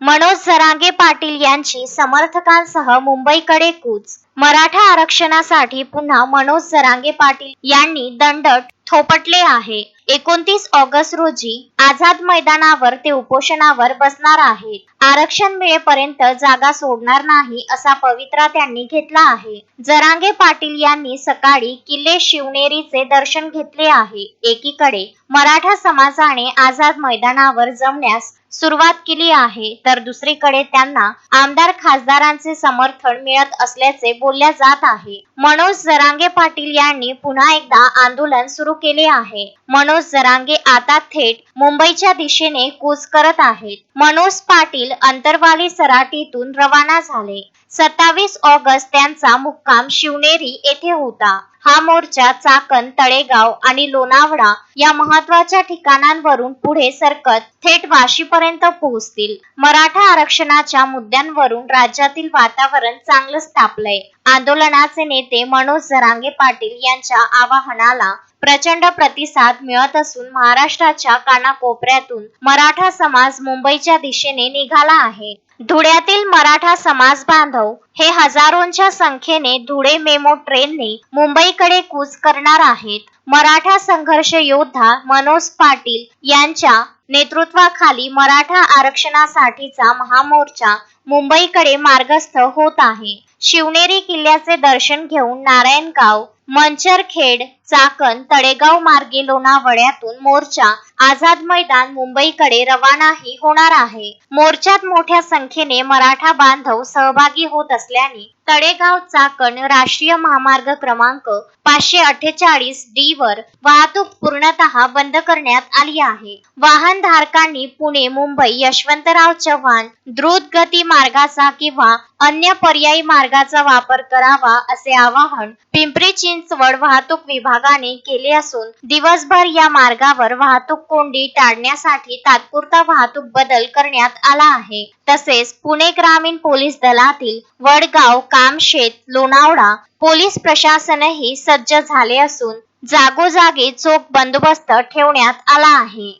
मनोज जरांगे पाटील यांची समर्थकांसह मुंबईकडे कूच. मराठा आरक्षणासाठी पुन्हा मनोज जरांगे पाटील यांनी दंड थोपटले आहे. एकोणतीस ऑगस्ट रोजी आझाद मैदानावर ते उपोषणावर बसणार आहेत. आरक्षण मिळेपर्यंत जागा सोडणार नाही असा पवित्रा त्यांनी घेतला आहे. जरांगे पाटील यांनी सकाळी किल्ले शिवनेरीचे दर्शन घेतले आहे. एकीकडे मराठा समाजाने आझाद मैदानावर जमण्यास सुरुवात केली आहे तर दुसरीकडे त्यांना आमदार खासदारांचे समर्थन मिळत असल्याचे बोलल्या जात आहे. मनोज जरांगे पाटील यांनी पुन्हा एकदा आंदोलन सुरू केले आहे. मनोज जरांगे आता थेट मुंबईच्या दिशेने कूच करत आहेत. मनोज पाटील अंतरवाली सराटीतून रवाना झाले. सत्तावीस ऑगस्ट त्यांचा मुक्काम शिवनेरी येथे होता. हा मोर्चा चाकण तळेगाव आणि लोणावळा या महत्त्वाच्या ठिकाणांवरून पुढे सरकत थेट वाशीपर्यंत पोहोचतील. मराठा आरक्षणाच्या मुद्द्यांवरून राज्यातील वातावरण चांगलंच तापलंय आंदोलनाचे नेते मनोज जरांगे पाटील यांच्या आवाहनाला प्रचंड प्रतिसाद मिळत असून महाराष्ट्राच्या कानाकोपऱ्यातून मराठा समाज मुंबईच्या दिशेने निघाला आहे. धुळ्यातील मराठा समाज बांधव हे हजारोंच्या संख्येने धुळे मेमो ट्रेनने मुंबईकडे कूच करणार आहेत. मराठा संघर्ष योद्धा मनोज पाटील यांच्या नेतृत्वाखाली मराठा आरक्षणासाठीचा महामोर्चा मुंबईकडे मार्गस्थ होत आहे. शिवनेरी किल्ल्याचे दर्शन घेऊन नारायणगाव मंचरखेड चाकण तळेगाव मार्गे लोणावळ्यातून मोर्चा आझाद मैदान मुंबईकडे रवानाही होणार आहे. मोर्चात मोठ्या संख्येने मराठा बांधव सहभागी होत असल्याने तळेगाव चाकण राष्ट्रीय महामार्ग क्रमांक पाचशे अठ्ठेचाळीस डी वर वाहतूक पूर्णतः बंद करण्यात आली आहे. वाहन धारकांनी पुणे मुंबई यशवंतराव चव्हाण द्रुत गती मार्गाचा किंवा अन्य पर्यायी मार्गाचा वापर करावा असे आवाहन पिंपरी चिंचवड वाहतूक विभाग विभागाने केले असून दिवसभर या मार्गावर वाहतूक कोंडी टाळण्यासाठी तात्पुरता वाहतूक बदल करण्यात आला आहे. तसेच पुणे ग्रामीण पोलीस दलातील वडगाव कामशेत लोणावळा पोलीस प्रशासनही सज्ज झाले असून जागोजागी चोख बंदोबस्त ठेवण्यात आला आहे.